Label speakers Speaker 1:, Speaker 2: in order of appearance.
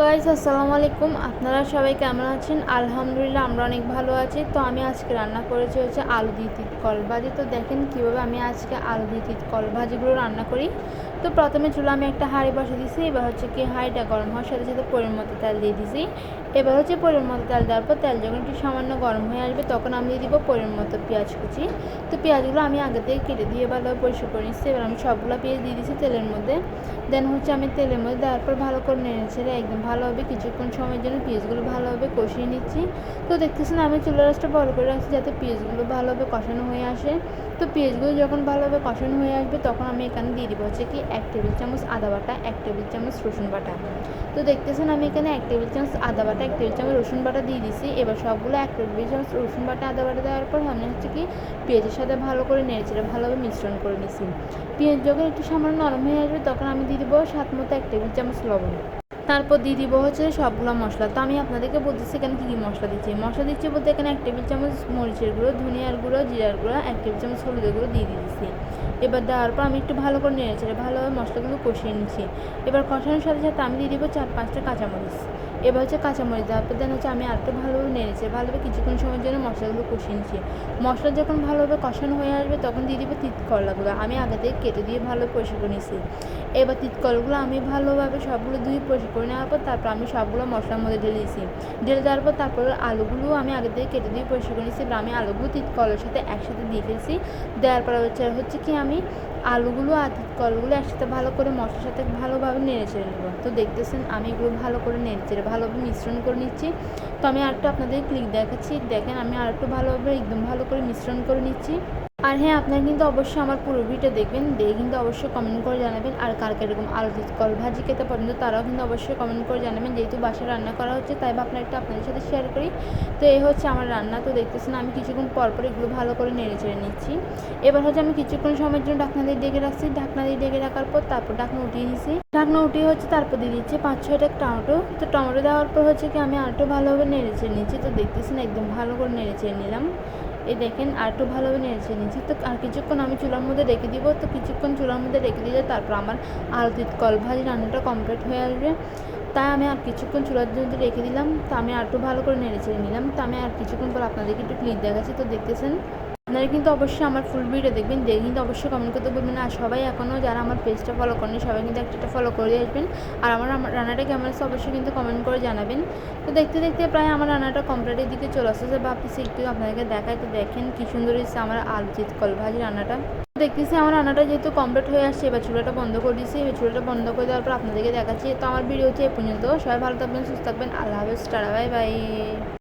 Speaker 1: Guys আসসালামু আলাইকুম। আপনারা সবাই কেমন আছেন? আলহামদুলিল্লাহ, আমরা অনেক ভালো আছি। তো আমি আজকে রান্না করেছি হচ্ছে আলু দিয়ে তিত কল ভাজি। তো দেখেন কীভাবে আমি আজকে আলু দিয়ে তিত কল ভাজিগুলো রান্না করি। তো প্রথমে চুলা আমি একটা হাঁড়ি বসে দিয়েছি এবার হচ্ছে কি হাঁড়িটা গরম হওয়ার সাথে সাথে পরিমাণ মতো তেল দিয়ে দিয়েছি এবার হচ্ছে পরিমাণ মতো তেল দেওয়ার পর তেল যখন একটু সামান্য গরম হয়ে আসবে, তখন আমি দিয়ে দিব মতো পেঁয়াজ কুচি। তো পেঁয়াজগুলো আমি আগে থেকে কেটে দিয়ে ভালোভাবে পরিষ্কার করে নিচ্ছি। এবার আমি সবগুলো পেঁয়াজ দিয়ে দিয়েছি তেলের মধ্যে। দেন হচ্ছে আমি তেলের মধ্যে দেওয়ার পর ভালো করে নেড়ে ছেড়ে একদম ভালোভাবে কিছুক্ষণ সময়ের জন্য পেঁয়াজগুলো ভালোভাবে কষিয়ে নিচ্ছি। তো দেখতেছেন আমি চুলা রাসটা বড় করে রাখছি যাতে পেঁয়াজগুলো ভালোভাবে কষানো হয়ে আসে। তো পেঁয়াজগুলো যখন ভালোভাবে কষানো হয়ে আসবে, তখন আমি এখানে দিয়ে দিব হচ্ছে কি এক টেবিল চামচ আদা বাটা, এক টেবিল চামচ রসুন বাটা। তো দেখতেছেন আমি এখানে এক টেবিল চামচ আদা বাটা, এক টেবিল চামচ রসুন বাটা দিয়ে দিছি। এবার সবগুলো এক টেবিল চামচ রসুন বাটা, আদা বাটা দেওয়ার পর আমি হচ্ছে কি পেঁয়াজের সাথে ভালো করে নেড়েচেড়ে ভালোভাবে মিশ্রণ করে নিছি। পেঁয়াজ যখন একটু সামান্য নরম হয়ে আসবে, তখন আমি দিয়ে দিব স্বাদ মতো এক টেবিল চামচ লবণ। তারপর দিয়ে দিব হচ্ছে সবগুলো মশলা। তো আমি আপনাদেরকে বলতেছি এখানে কী কী মশলা দিচ্ছি? মশলা দিচ্ছি বলতে এখানে এক টেবিল চামচ মরিচের গুঁড়ো, ধনিয়ার গুঁড়ো, জিরার গুঁড়ো, এক টেবিল চামচ হলুদের গুঁড়ো দিয়ে দিয়েছি এবার দেওয়ার পর আমি একটু ভালো করে নেড়েছি ভালোভাবে মশলাগুলো কষিয়ে নিচ্ছি। এবার কষানোর সাথে সাথে আমি দিয়ে দিব চার পাঁচটা কাঁচামরিচ। এবার হচ্ছে কাঁচামরিচ দেওয়ার পর দেন হচ্ছে আমি আরেকটু ভালোভাবে নেড়েছি ভালোভাবে কিছুক্ষণ সময়ের জন্য মশলাগুলো কষিয়ে নিচ্ছি। মশলা যখন ভালোভাবে কষানো হয়ে আসবে তখন দিয়ে দিব তিত করলাগুলো আমি আগে থেকে কেটে দিয়ে ভালো পরিষ্কার করে নিয়েছি। এবার তিত করলাগুলো আমি ভালোভাবে সবগুলো ধুয়ে পরিষ্কার করে নেওয়ার পর তারপর আমি সবগুলো মশলার মধ্যে ঢেলে দিয়েছি। ঢেলে দেওয়ার পর তারপর আলুগুলো আমি আগে থেকে কেটে দিয়ে পরিষ্কার করে নিয়েছি। এবার আমি আলুগুলো তিত কলের সাথে একসাথে দিয়ে ফেলছি। দেওয়ার পর হচ্ছে হচ্ছে কি আমি আলুগুলো আর কলগুলো একসাথে ভালো করে মশলার সাথে ভালোভাবে নেড়ে চেড়ে নেব। তো দেখতেছেন আমি এগুলো ভালো করে নেড়ে চেড়ে ভালোভাবে মিশ্রণ করে নিচ্ছি। তো আমি আরেকটু আপনাদের ক্লিক দেখাচ্ছি। দেখেন আমি আরেকটু ভালোভাবে একদম ভালো করে মিশ্রণ করে নিচ্ছি। আর হ্যাঁ আপনারা কিন্তু অবশ্যই আমার পুরো ভিডিও দেখবেন, দেখে কিন্তু অবশ্যই কমেন্ট করে জানাবেন। আর কার এরকম আলু, কল ভাজি খেতে পছন্দ, তারাও কিন্তু অবশ্যই কমেন্ট করে জানাবেন, যেহেতু বাসায় রান্না করা হচ্ছে, তাই ভাবনা একটা আপনাদের সাথে শেয়ার করি। তো এই হচ্ছে আমার রান্না, তো দেখতেছেন আমি কিছুক্ষণ পর পর এগুলো ভালো করে নেড়ে চেড়ে নিচ্ছি। এবার হচ্ছে আমি কিছুক্ষণ সময়ের জন্য ঢাকনা দিয়ে ডেকে রাখছি। ঢাকনা দিয়ে ডেকে রাখার পর তারপর ঢাকনা উঠিয়ে নিচ্ছি ঢাকনা উঠিয়ে হচ্ছে তারপর দিয়ে দিচ্ছি পাঁচ ছয়টা টমেটো। তো টমেটো দেওয়ার পর হচ্ছে কি আমি আরেকটু ভালোভাবে নেড়ে চেড়ে নিচ্ছি। তো দেখতেছেন একদম ভালো করে নেড়ে চেড়ে নিলাম। এই দেখেন, আর একটু ভালোভাবে নেড়েছে নিয়েছি তো আর কিছুক্ষণ আমি চুলার মধ্যে রেখে দিব, তো কিছুক্ষণ চুলার মধ্যে রেখে দিলে তারপর আমার আলু কল ভাজি রান্নাটা কমপ্লিট হয়ে আসবে। তাই আমি আর কিছুক্ষণ চুলার মধ্যে রেখে দিলাম, তা আমি আর একটু ভালো করে নেড়ে ছেড়ে নিলাম। তো আমি আর কিছুক্ষণ পর আপনাদেরকে একটু ক্লিপ দেখাচ্ছি, তো দেখতেছেন। আপনারা কিন্তু অবশ্যই আমার ফুল ভিডিও দেখবেন, দেখে কিন্তু অবশ্যই কমেন্ট করতে বলবেন আর সবাই এখনও যারা আমার পেজটা ফলো করেনি, সবাই কিন্তু একটা ফলো করে আসবেন। আর আমার আমার রান্নাটা কেমন আছে অবশ্যই কিন্তু কমেন্ট করে জানাবেন। তো দেখতে দেখতে প্রায় আমার রান্নাটা কমপ্লিটের দিকে চলে আসছে ভাবতেছি একটু আপনাদেরকে দেখায় তো দেখেন কী সুন্দর হচ্ছে আমার আলু কলভাজি ভাজি রান্নাটা। দেখতেছি আমার রান্নাটা যেহেতু কমপ্লিট হয়ে আসছে, এবার চুলাটা বন্ধ করে দিয়েছি। এবার চুলাটা বন্ধ করে দেওয়ার পর আপনাদেরকে দেখাচ্ছি। তো আমার ভিডিও হচ্ছে এ পর্যন্ত। সবাই ভালো থাকবেন, সুস্থ থাকবেন। আল্লাহ হাফেজ, টাটা, বাই বাই।